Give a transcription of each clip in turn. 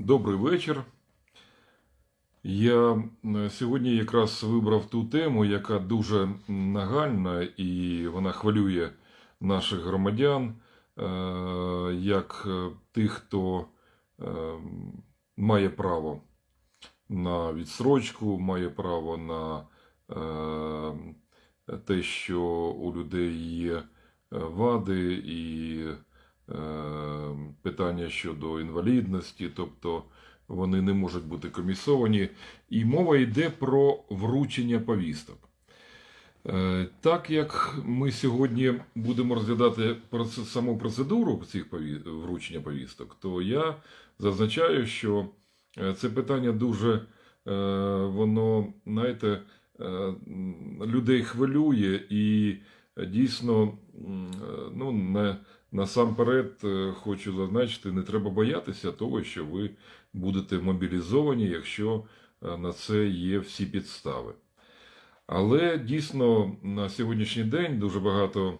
Добрий вечір. Я е, сьогодні якраз вибрав ту тему, яка дуже нагальна і вона хвилює наших громадян, е, як е, тих, хто має право на відсрочку, має право на те, що у людей є вади і питання щодо інвалідності, тобто вони не можуть бути комісовані. І мова йде про вручення повісток. Е, Так як ми сьогодні будемо розглядати саму процедуру цих вручення повісток, то я зазначаю, що е, це питання дуже е, воно, знаєте, е, людей хвилює і е, дійсно, е, ну, на, насамперед е, хочу зазначити, не треба боятися того, що ви будете мобілізовані, якщо е, на це є всі підстави. Але дійсно на сьогоднішній день дуже багато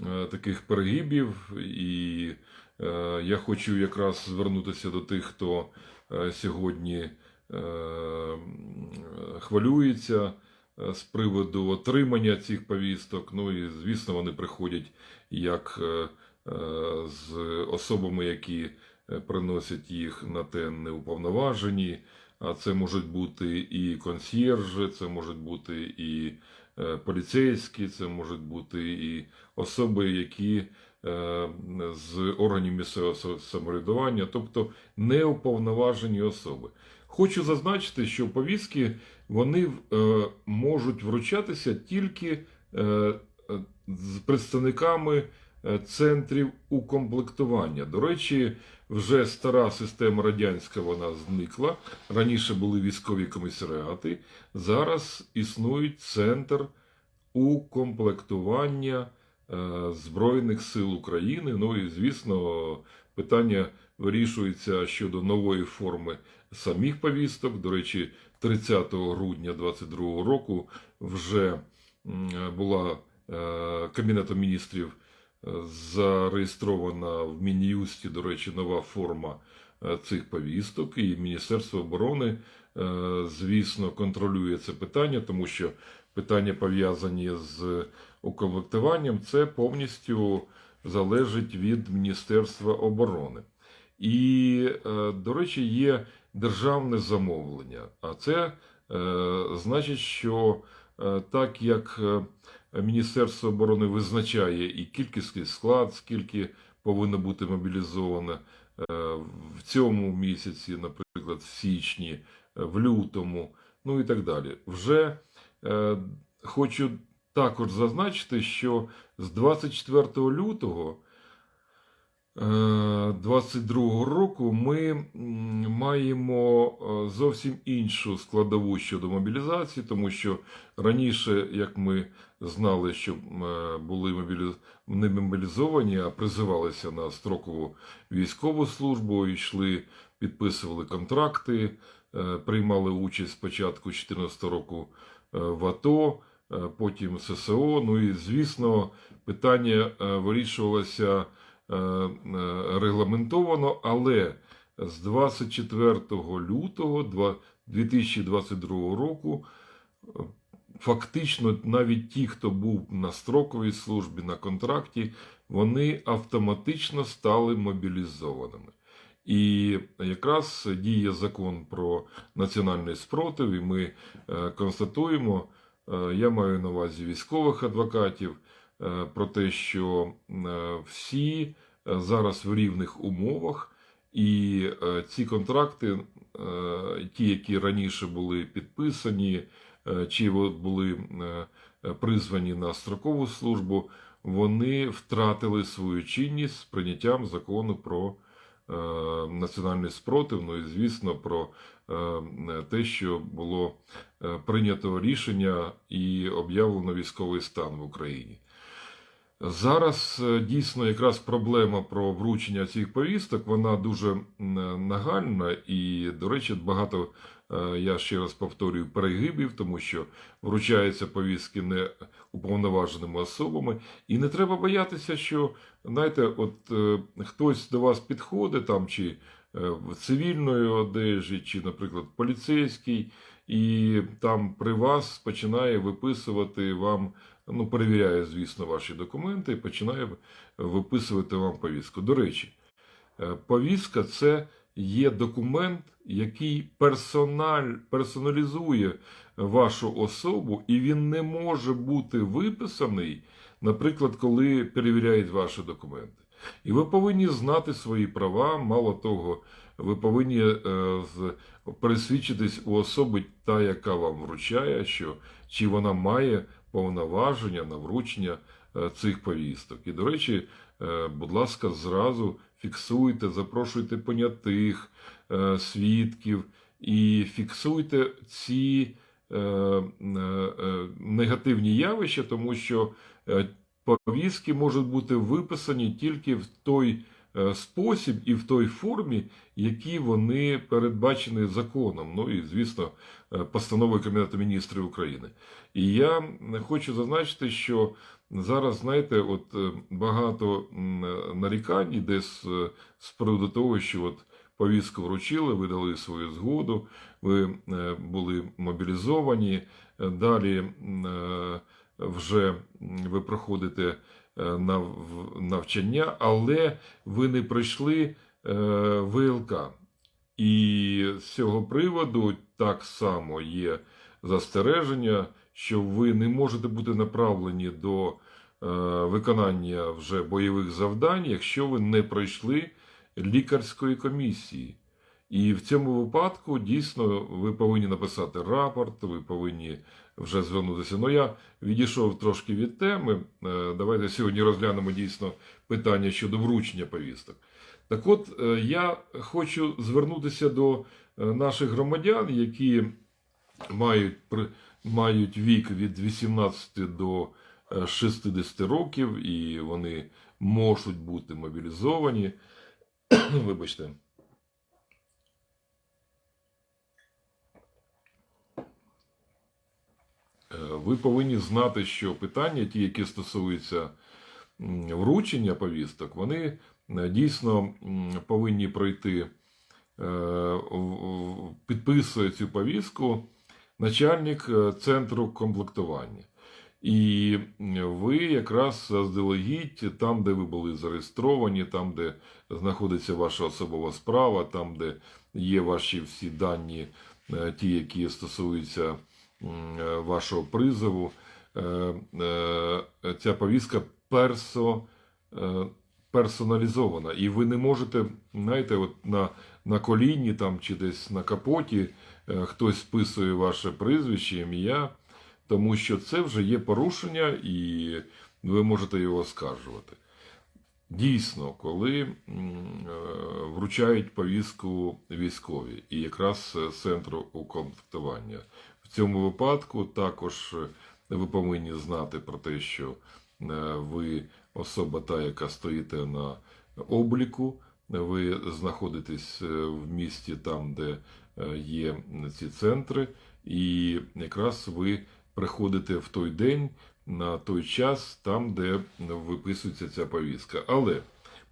е, таких перегибів, і я хочу якраз звернутися до тих, хто сьогодні хвилюється з приводу отримання цих повісток. Ну і звісно, вони приходять як з особами, які е, приносять їх на те неуповноважені. А це можуть бути і консьєржі, це можуть бути і е, поліцейські, це можуть бути і особи, які е, з органів місцевого самоврядування, тобто неуповноважені особи. Хочу зазначити, що повістки вони е, можуть вручатися тільки е, е, з представниками е, центрів укомплектування. До речі, вже стара система радянська вона зникла. Раніше були військові комісаріати, зараз існує центр укомплектування е, Збройних сил України. Ну і звісно, питання вирішується щодо нової форми самих повісток. До речі, 30 грудня 2022 року вже була е, Кабінетом міністрів е, зареєстрована в Мін'юсті, до речі, нова форма е, цих повісток, і Міністерство оборони, е, звісно, контролює це питання, тому що питання пов'язані з укомплектуванням, це повністю залежить від Міністерства оборони. І, е, до речі, є державне замовлення. А це значить, що так як Міністерство оборони визначає і кількісний склад, скільки повинно бути мобілізовано е, в цьому місяці, наприклад, в січні, е, в лютому, ну і так далі. Вже е, хочу також зазначити, що з 24 лютого 22 року ми маємо е, зовсім іншу складову щодо мобілізації, тому що раніше, як ми знали, що е, були не мобілізовані, а призивалися на строкову військову службу, йшли, підписували контракти, е, приймали участь спочатку 2014 року е, в АТО, е, потім ССО. Ну і звісно, питання е, вирішувалося е, е, регламентовано, але з 24 лютого 2022 року е, фактично навіть ті, хто був на строковій службі, на контракті, вони автоматично стали мобілізованими. І якраз діє закон про національний спротив, і ми е, констатуємо, е, я маю на увазі військових адвокатів, е, про те, що е, всі е, зараз в рівних умовах, і е, ці контракти, е, ті, які раніше були підписані, е, чи були е, е, призвані на строкову службу, вони втратили свою чинність з прийняттям закону про е, національний спротив, ну і звісно про е, те, що було е, прийнято рішення і об'явлено військовий стан в Україні. Зараз е, дійсно якраз проблема про вручення цих повісток, вона дуже нагальна і, до речі, багато, е, я ще раз повторюю, перегибів, тому що вручаються повістки не уповноваженими особами. І не треба боятися, що, знаєте, от е, хтось до вас підходить там чи в цивільної одежі, чи, наприклад, поліцейський, і там при вас починає виписувати вам, ну, перевіряє, звісно, ваші документи і починає виписувати вам повістку. До речі, е, повістка це є документ, який персональ, персоналізує вашу особу, і він не може бути виписаний, наприклад, коли перевіряють ваші документи. І ви повинні знати свої права. Мало того, ви повинні е, пересвідчитись у особи, та, яка вам вручає, що чи вона має повноваження на вручення е, цих повісток. І, до речі, е, будь ласка, зразу фіксуйте, запрошуйте понятих, е, свідків і фіксуйте ці негативні явища, тому що повістки можуть бути виписані тільки в той спосіб і в той формі, які вони передбачені законом. Ну і, звісно, е, постановою Кабінету міністрів України. І я хочу зазначити, що зараз, знаєте, от е, багато е, нарікань іде з, е, з приводу того, що от повістку вручили, ви дали свою згоду, ви е, були мобілізовані, е, далі е, вже ви проходите е, навчання, але ви не пройшли е, ВЛК. І з цього приводу так само є застереження, що ви не можете бути направлені до е, виконання вже бойових завдань, якщо ви не пройшли лікарської комісії. І в цьому випадку дійсно ви повинні написати рапорт, ви повинні вже звернутися. Ну я відійшов трошки від теми. Е, Давайте сьогодні розглянемо дійсно питання щодо вручення повісток. Так от, е, я хочу звернутися до е, наших громадян, які мають, мають вік від 18 до е, 60 років, і вони можуть бути мобілізовані. Вибачте. Ви повинні знати, що питання, ті, які стосуються вручення повісток, вони е, дійсно повинні пройти, е, підписує цю повістку начальник е, центру комплектування. І ви якраз заздалегідь, там, де ви були зареєстровані, там, де знаходиться ваша особова справа, там, де є ваші всі дані, е, ті, які стосуються е, вашого призову, е, е, ця повістка персо, е, персоналізована. І ви не можете, знаєте, от на, на коліні там, чи десь на капоті е, хтось списує ваше прізвище, ім'я, тому що це вже є порушення, і ви можете його оскаржувати. Дійсно, коли е, вручають повістку військові, і якраз з центру укомплектування. В цьому випадку. Також е, ви повинні знати про те, що е, ви особа та, яка стоїте на обліку, ви знаходитесь е, в місті там, де є ці центри, і якраз ви приходите в той день на той час, там, де виписується ця повістка. Але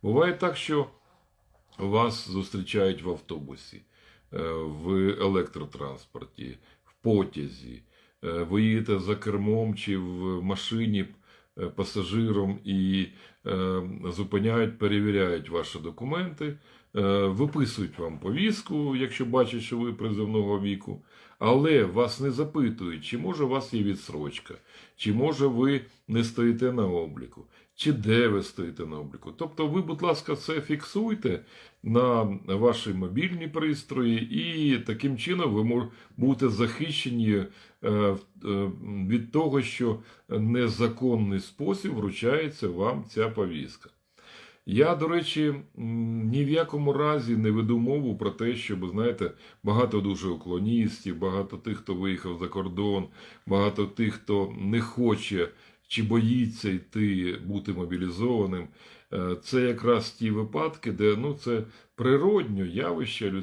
буває так, що вас зустрічають в автобусі, в електротранспорті, потязі. Е, Ви їдете за кермом чи в машині е, пасажиром і е, зупиняють, перевіряють ваші документи, виписують вам повістку, якщо бачать, що ви призовного віку, але вас не запитують, чи може у вас є відсрочка, чи може ви не стоїте на обліку, чи де ви стоїте на обліку. Тобто, ви, будь ласка, це фіксуйте на ваші мобільні пристрої, і таким чином ви будете захищені е, е, від того, що незаконний спосіб вручається вам ця повістка. Я, до речі, ні в якому разі не веду мову про те, щоб, знаєте, багато дуже уклоністів, багато тих, хто виїхав за кордон, багато тих, хто не хоче чи боїться йти бути мобілізованим. Е, Це якраз ті випадки, де ну, це природньо явище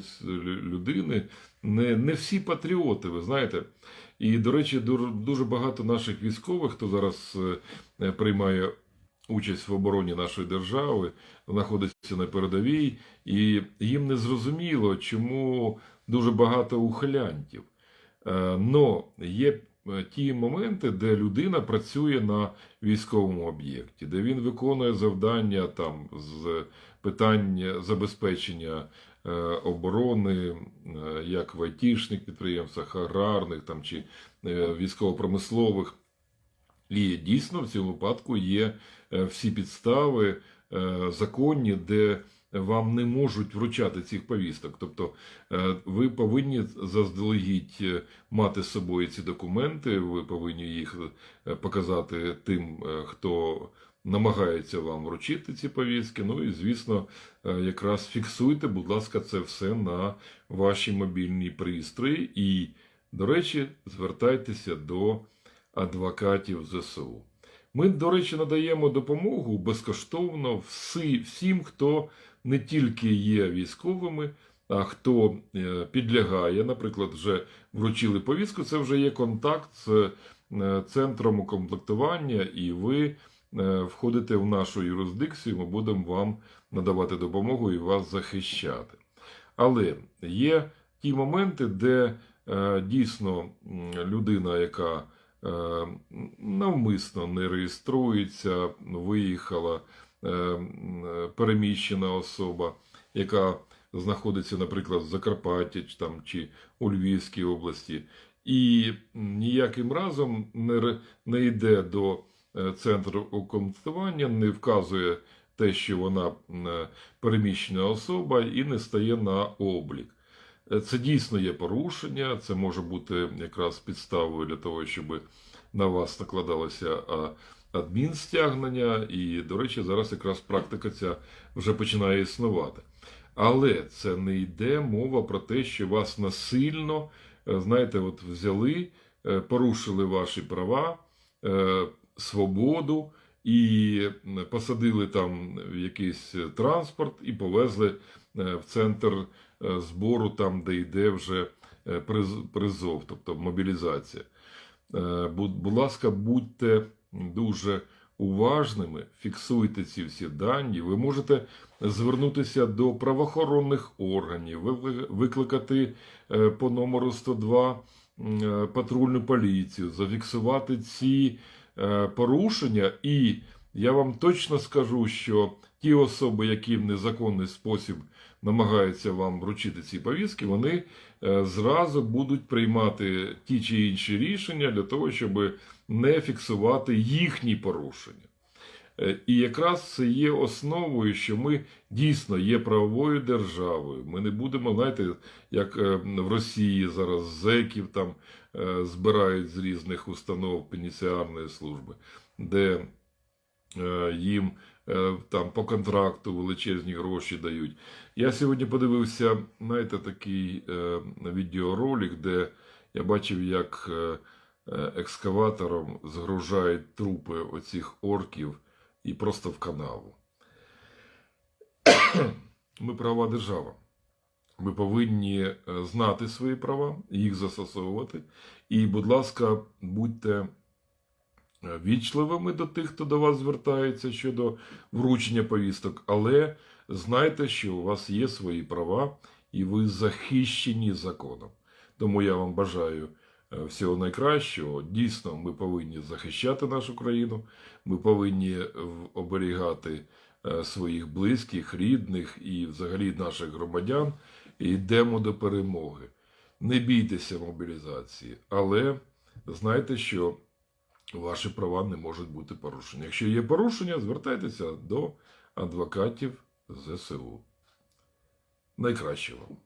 людини. Не, не всі патріоти, ви знаєте. І, до речі, дуже багато наших військових, хто зараз е, приймає участь в обороні нашої держави, знаходиться на передовій, і їм не зрозуміло, чому дуже багато ухилянтів. Е, Но є ті моменти, де людина працює на військовому об'єкті, де він виконує завдання там з питань забезпечення е, оборони, е, як в айтішних підприємствах, аграрних там чи е, військово-промислових. І дійсно в цьому випадку є е, всі підстави е, законні, де вам не можуть вручати цих повісток. Тобто е, ви повинні заздалегідь е, мати з собою ці документи, ви повинні їх е, показати тим, хто намагається вам вручити ці повістки. Ну і звісно, якраз фіксуйте, будь ласка, це все на ваші мобільні пристрої. І, до речі, звертайтеся до адвокатів ЗСУ. Ми, до речі, надаємо допомогу безкоштовно всі, всім, хто не тільки є військовими, а хто е, підлягає, наприклад, вже вручили повістку, це вже є контакт з е, центром укомплектування, і ви е, входите в нашу юрисдикцію, ми будемо вам надавати допомогу і вас захищати. Але є ті моменти, де дійсно людина, яка навмисно не реєструється, виїхала переміщена особа, яка знаходиться, наприклад, в Закарпатті там, чи у Львівській області, і ніяким разом не, не йде до е, центру укомплектування, не вказує те, що вона е, переміщена особа і не стає на облік. Е, Це дійсно є порушення, це може бути якраз підставою для того, щоб на вас накладалося адмінстягнення. І, до речі, зараз якраз практика ця вже починає існувати. Але це не йде мова про те, що вас насильно, е, знаєте, от взяли, е, порушили ваші права, е, свободу і посадили там в якийсь транспорт і повезли в центр збору, там, де йде вже призов, тобто мобілізація. Будь ласка, будьте дуже уважними, фіксуйте ці всі дані. Ви можете звернутися до правоохоронних органів, ви- викликати е, по номеру 102 м, е, патрульну поліцію, зафіксувати ці е, порушення. І я вам точно скажу, що ті особи, які в незаконний спосіб намагаються вам вручити ці повістки, вони е, зразу будуть приймати ті чи інші рішення для того, щоб не фіксувати їхні порушення. Е, І якраз це є основою, що ми дійсно є правовою державою. Ми не будемо, знаєте, як е, в Росії зараз зеків там збирають з різних установ пеніціарної служби, де їм там по контракту величезні гроші дають. Я сьогодні подивився, знаєте, такий е, відеоролик, де я бачив, як е, е, екскаватором згружають трупи оцих орків і просто в канаву. Ми права держава. Ми повинні е, знати свої права, їх застосовувати. І, будь ласка, будьте е, вічливими до тих, хто до вас звертається щодо вручення повісток, але знайте, що у вас є свої права і ви захищені законом. Тому я вам бажаю е, всього найкращого. Дійсно, ми повинні захищати нашу країну, ми повинні е, оберігати е, своїх близьких, рідних і взагалі наших громадян. І йдемо до перемоги. Не бійтеся мобілізації, але знайте, що ваші права не можуть бути порушені. Якщо є порушення, звертайтеся до адвокатів ЗСУ. Найкраще вам!